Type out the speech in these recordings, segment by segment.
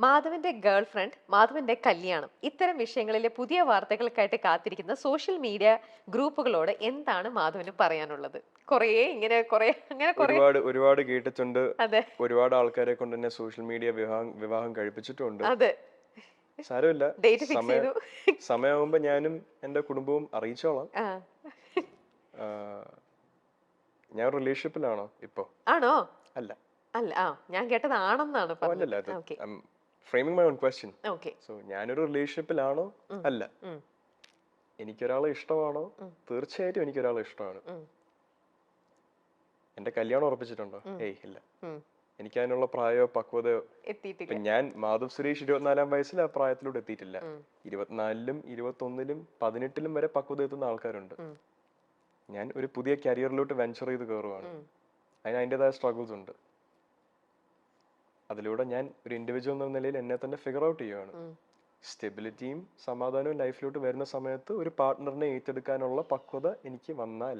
മാധവന്റെ girl friend മാധവന്റെ കല്യാണം ഇത്തരം വിഷയങ്ങളിലെ പുതിയ വാർത്തകൾക്കായിട്ട് കാത്തിരിക്കുന്ന സോഷ്യൽ മീഡിയ ഗ്രൂപ്പുകളോട് എന്താണ് മാധവന് പറയാനുള്ളത്? കുറേ ഇങ്ങനെ കുറേ അങ്ങനെ ഒരുപാട് ഒരുപാട് കേട്ടിട്ടുണ്ട്. അതെ. ഒരുപാട് ആൾക്കാരെ കൊണ്ട് തന്നെ സോഷ്യൽ മീഡിയ വിവാഹം വിവാഹം കഴിപ്പിച്ചിട്ടുണ്ട്. അതെ. സാരമില്ല. സമയമാകുമ്പോ ഞാനും എന്റെ കുടുംബവും അറിയിച്ചോളാം. ഞാൻ റിലേഷൻഷിപ്പിലാണോ ഇപ്പോ? ആണോ? അല്ല. അല്ല ആ ഞാൻ കേട്ടത് ആണെന്നാണ് പറഞ്ഞത്. Okay framing my own question okay so ഞാനൊരു റിലേഷൻഷിപ്പിലാണോ അല്ല. എനിക്കൊരാളെ ഇഷ്ടമാണോ. തീർച്ചയായിട്ടും എനിക്കൊരാളെ ഇഷ്ടമാണ്. എന്റെ കല്യാണം ഉറപ്പിച്ചിട്ടുണ്ടോ? ഏയ് ഇല്ല. എനിക്ക് അതിനുള്ള പ്രായോ പക്വതയോ എത്തിയിട്ടില്ല. ഞാൻ മാധവ് സുരേഷ് ഇരുപത്തിനാലാം വയസ്സിൽ ആ പ്രായത്തിലൂടെ എത്തിയിട്ടില്ല. ഇരുപത്തിനാലിലും ഇരുപത്തൊന്നിലും പതിനെട്ടിലും വരെ പക്വത എത്തുന്ന ആൾക്കാരുണ്ട്. ഞാൻ ഒരു പുതിയ കരിയറിലോട്ട് വെഞ്ചർ ചെയ്ത് കയറുവാണ് അതിന് അതിന്റെതായ സ്ട്രഗിൾസ് ഉണ്ട്. അതിലൂടെ ഞാൻ ഒരു ഇൻഡിവിജ്വൽ എന്ന നിലയിൽ എന്നെ തന്നെ ഫിഗർ ഔട്ട് ചെയ്യുകയാണ് സ്റ്റെബിലിറ്റിയും സമാധാനവും ലൈഫിലോട്ട് വരുന്ന സമയത്ത് ഒരു പാർട്ട്ണറിനെ ഏറ്റെടുക്കാനുള്ള പക്വത എനിക്ക് വന്നാൽ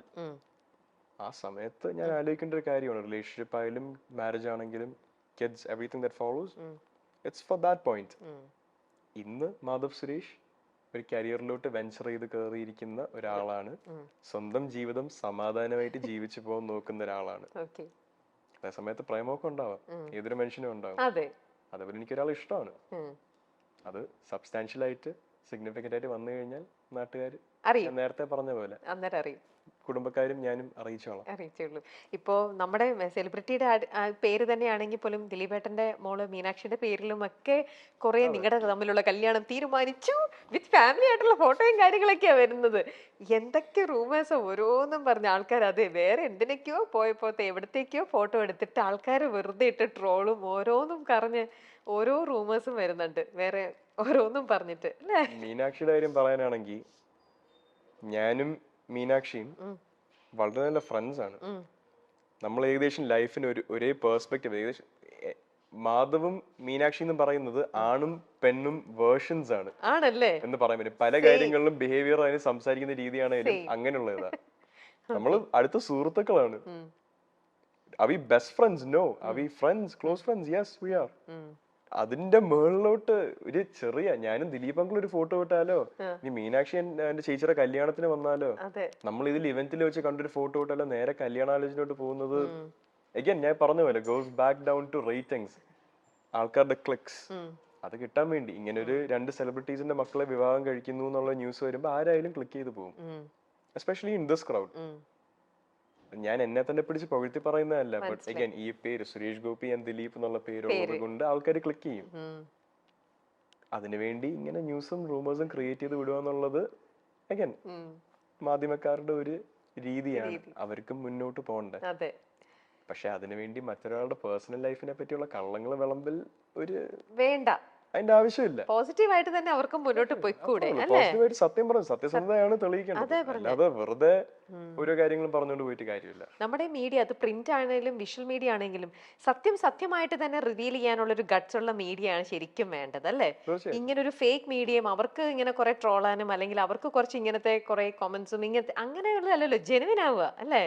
ആ സമയത്ത് ഞാൻ ആലോചിക്കേണ്ട ഒരു കാര്യമാണ്. റിലേഷൻഷിപ്പ് ആയാലും മാരേജ് ആണെങ്കിലും kids everything that follows. It's for that point. ഇന്ന് മാധവ് സുരേഷ് ഒരു കരിയറിലോട്ട് വെഞ്ചർ ചെയ്ത് കയറിയിരിക്കുന്ന ഒരാളാണ്. സ്വന്തം ജീവിതം സമാധാനമായിട്ട് ജീവിച്ചു പോകാൻ നോക്കുന്ന ഒരാളാണ്. ഓക്കെ അതേ സമയത്ത് പ്രേമമൊക്കെ ഉണ്ടാവാം. ഏതൊരു മനുഷ്യനും ഉണ്ടാവും. അതേപോലെ എനിക്ക് എനിക്കൊരാൾ ഇഷ്ടമാണ് അത് സബ്സ്റ്റാൻഷ്യൽ ആയിട്ട് സിഗ്നിഫിക്കന്റ് ആയിട്ട് വന്നു കഴിഞ്ഞാൽ നാട്ടുകാർ അറിയും. നേരത്തെ പറഞ്ഞ പോലെ. അന്നേരം അറിയും. കുടുംബക്കാരും ഞാനും അറിയിച്ചോളാം. അറിയിച്ചുള്ളൂ ഇപ്പോ നമ്മുടെ സെലിബ്രിറ്റിയുടെ പേര് തന്നെയാണെങ്കിൽ പോലും ദിലീപേട്ടന്റെ മോൾ മീനാക്ഷിയുടെ പേരിലും ഒക്കെ കുറെ നിങ്ങളുടെ തമ്മിലുള്ള കല്യാണം തീരുമാനിച്ചു. വിത്ത് ഫാമിലി ആയിട്ടുള്ള ഫോട്ടോയും കാര്യങ്ങളൊക്കെയാ വരുന്നത്. എന്തൊക്കെ റൂമേഴ്സ് ഓരോന്നും പറഞ്ഞ ആൾക്കാർ അതെ വേറെ എന്തിനൊക്കെയോ പോയപ്പോഴത്തെ എവിടത്തേക്കോ ഫോട്ടോ എടുത്തിട്ട് ആൾക്കാർ വെറുതെ ഇട്ട് ട്രോളും ഓരോന്നും പറഞ്ഞ് ഓരോ റൂമേഴ്സും വരുന്നുണ്ട്. വേറെ ഓരോന്നും പറഞ്ഞിട്ട് മീനാക്ഷിയുടെ കാര്യം പറയാനാണെങ്കിൽ ഞാനും മീനാക്ഷിയും വളരെ നല്ല ഫ്രണ്ട്സ് ആണ്. നമ്മൾ ഏകദേശം ലൈഫിന് ഒരു ഒരേ പേഴ്സ്പെക്റ്റീവ് ഏകദേശം മാധവും മീനാക്ഷി എന്ന് പറയുന്നത് ആണും പെണ്ണും വേർഷൻസ് ആണ് ആണല്ലേ? എന്ന് പറയാൻ പറ്റും. പല കാര്യങ്ങളിലും ബിഹേവിയർ അതിന് സംസാരിക്കുന്ന രീതിയാണെങ്കിലും അങ്ങനെയുള്ള ഇതാ നമ്മൾ അടുത്ത സുഹൃത്തുക്കളാണ്. Avi best friends no Avi friends close friends yes we are. അതിന്റെ മുകളിലോട്ട് ഒരു ചെറിയ ഞാനും ദിലീപ് അങ്കിൾ ഒരു ഫോട്ടോ വിട്ടാലോ ആ. ഇനി മീനാക്ഷി എന്റെ ചേച്ചിയുടെ കല്യാണത്തിന് വന്നാലോ? നമ്മൾ ഇതിൽ ഇവന്റിൽ വെച്ച് കണ്ടൊരു ഫോട്ടോ വിട്ടാലോ നേരെ കല്യാണാലോചനയോട്ട് പോകുന്നത്. അഗൈൻ ഞാൻ പറഞ്ഞ പോലെ goes back down to ratings ആൾക്കാരുടെ ക്ലിക്സ് അത് കിട്ടാൻ വേണ്ടി. ഇങ്ങനെ ഒരു രണ്ട് സെലിബ്രിറ്റീസിന്റെ മക്കളെ വിവാഹം കഴിക്കുന്നു എന്നുള്ള ന്യൂസ് വരുമ്പോൾ ആരായാലും ക്ലിക്ക് ചെയ്ത് പോകും. Especially in this crowd. ഞാൻ എന്നെ തന്നെ പിടിച്ച് പുകഴ്ത്തി പറയുന്നതല്ല ബട്ട് അഗൈൻ ഈ പേര് സുരേഷ് ഗോപി ആൻഡ് ദിലീപ് എന്നുള്ള പേരുള്ളത് കൊണ്ട് ആൾക്കാർ ക്ലിക്ക് ചെയ്യും. അതിനുവേണ്ടി ഇങ്ങനെ ന്യൂസും റൂമേഴ്സും ക്രിയേറ്റ് ചെയ്ത് വിടുക എന്നുള്ളത് അഗൈൻ മാധ്യമക്കാരുടെ ഒരു രീതിയാണ്. അവർക്കും മുന്നോട്ട് പോകണ്ടേ. പക്ഷെ അതിനുവേണ്ടി മറ്റൊരാളുടെ പേഴ്സണൽ ലൈഫിനെ പറ്റിയുള്ള കള്ളങ്ങൾ വിളമ്പിൽ ഒരു വേണ്ട. അതിന്റെ ആവശ്യമില്ല. പോസിറ്റീവായിട്ട് തന്നെ അവർക്ക് മുന്നോട്ട് പോയിക്കൂടെ പോസിറ്റീവായിട്ട് സത്യം പറഞ്ഞു സത്യസന്ധതയാണ് തെളിയിക്കേണ്ടത്. അല്ലാതെ വെറുതെ ഓരോ കാര്യങ്ങളും പറഞ്ഞുകൊണ്ട് പോയിട്ട് കാര്യമില്ല. നമ്മുടെ മീഡിയ അത് പ്രിന്റ് ആണെങ്കിലും വിഷ്വൽ മീഡിയ ആണെങ്കിലും സത്യം സത്യമായിട്ട് തന്നെ റിവീൽ ചെയ്യാനുള്ള ഒരു ഗട്ട്സ് ഉള്ള മീഡിയ ആണ് ശരിക്കും വേണ്ടത് അല്ലേ? ഇങ്ങനെ ഒരു ഫേക്ക് മീഡിയയും അവർക്ക് ഇങ്ങനെ കുറെ ട്രോളാനും അല്ലെങ്കിൽ അവർക്ക് കുറച്ച് ഇങ്ങനത്തെ കുറെ കോമന്റ്സും ഇങ്ങനത്തെ അങ്ങനെയുള്ളതല്ലോ ജെനുവിൻ ആവുക അല്ലേ?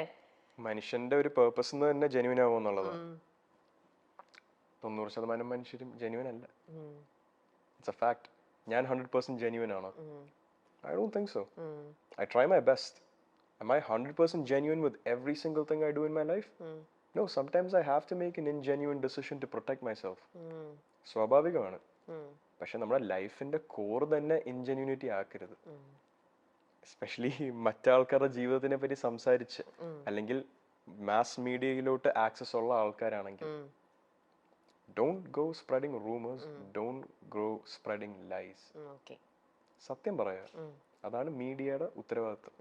മനുഷ്യന്റെ ഒരു പേർപ്പസ് തന്നെ ജെനുവിൻ ആവുക എന്നുള്ളതാണ്. തൊണ്ണൂറ് ശതമാനം മനുഷ്യരും ജെനുവിൻ അല്ല. ഇറ്റ്സ് എ ഫാക്ട് ഞാൻ ഹൺഡ്രഡ് പെർസെന്റ് ജെനുവിൻ ആണോ I don't think so I try my best. Am I 100% genuine with every single thing I do in my life? ഉം. No, sometimes I have to make an ingenuine decision to protect myself. സ്വാഭാവികമാണ്. പക്ഷെ നമ്മുടെ ലൈഫിന്റെ core തന്നെ ഇൻജെന്യൂണിറ്റി ആക്കരുത്. Especially മറ്റാൾക്കാരുടെ ജീവിതത്തിനെ പറ്റി സംസാരിച്ച് അല്ലെങ്കിൽ മാസ് മീഡിയയിലോട്ട് ആക്സസ് ഉള്ള ആൾക്കാരാണെങ്കിൽ. Don't go spreading rumours don't go spreading lies സത്യം പറയാ. അതാണ് മീഡിയയുടെ ഉത്തരവാദിത്വം.